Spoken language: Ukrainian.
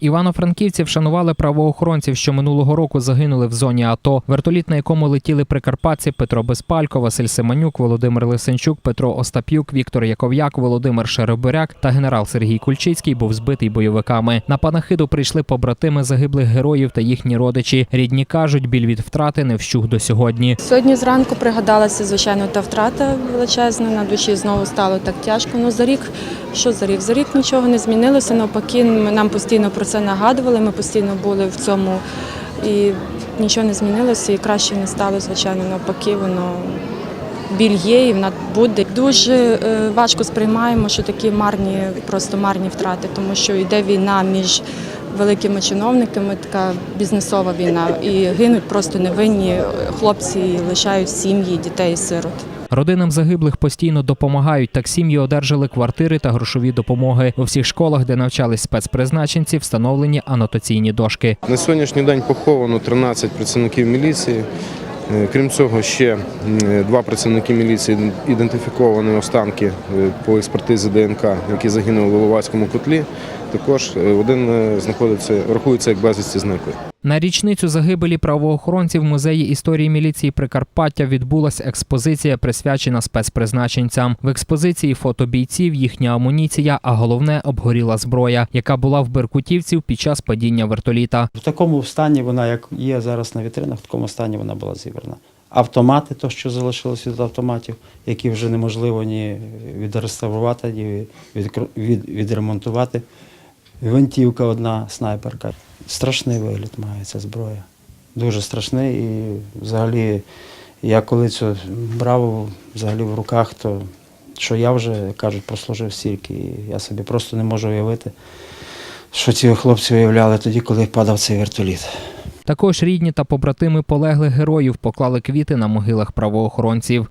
Івано-Франківці вшанували правоохоронців, що минулого року загинули в зоні АТО. Вертоліт, на якому летіли прикарпатці Петро Безпалько, Василь Семенюк, Володимир Лисенчук, Петро Остап'юк, Віктор Яков'як, Володимир Шеробиряк та генерал Сергій Кульчицький був збитий бойовиками. На панахиду прийшли побратими загиблих героїв та їхні родичі. Рідні кажуть, біль від втрати не вщух до сьогодні. Сьогодні зранку пригадалася, звичайно, та втрата величезна. На душі знову стало так тяжко. Ну за рік, що за рік? За рік нічого не змінилося. Навпаки, нам постійно про це нагадували. Ми постійно були в цьому і нічого не змінилося, і краще не стало, звичайно, навпаки, воно. Біль є і вона буде. Дуже е, важко сприймаємо, що такі марні, просто марні втрати, тому що йде війна між великими чиновниками, така бізнесова війна, і гинуть просто невинні хлопці, і лишають сім'ї, дітей, сирот. Родинам загиблих постійно допомагають. Так сім'ї одержали квартири та грошові допомоги. У всіх школах, де навчались спецпризначенці, встановлені анотаційні дошки. На сьогоднішній день поховано 13 працівників міліції. Е, Крім цього, ще два працівники міліції ідентифіковані останки е, по експертизі ДНК, які загинули в Воловацькому котлі. Також е, один е, знаходиться, рахується як безвісті зниклий. На річницю загибелі правоохоронців в музеї історії міліції Прикарпаття відбулася експозиція, присвячена спецпризначенцям. В експозиції фото бійців, їхня амуніція, а головне обгоріла зброя, яка була в беркутівців під час падіння вертоліта. В такому стані вона, як є зараз на вітринах, в такому стані вона була зібрана. Автомати, то, що залишилось від автоматів, які вже неможливо ні відреставрувати, ні від, від, відремонтувати. Гвинтівка одна, снайперка. Страшний вигляд має ця зброя. Дуже страшний. І взагалі, я коли це брав взагалі в руках, то що я вже, кажуть, прослужив стільки. І я собі просто не можу уявити, що ці хлопці уявляли тоді, коли падав цей вертоліт. Також рідні та побратими полеглих героїв поклали квіти на могилах правоохоронців.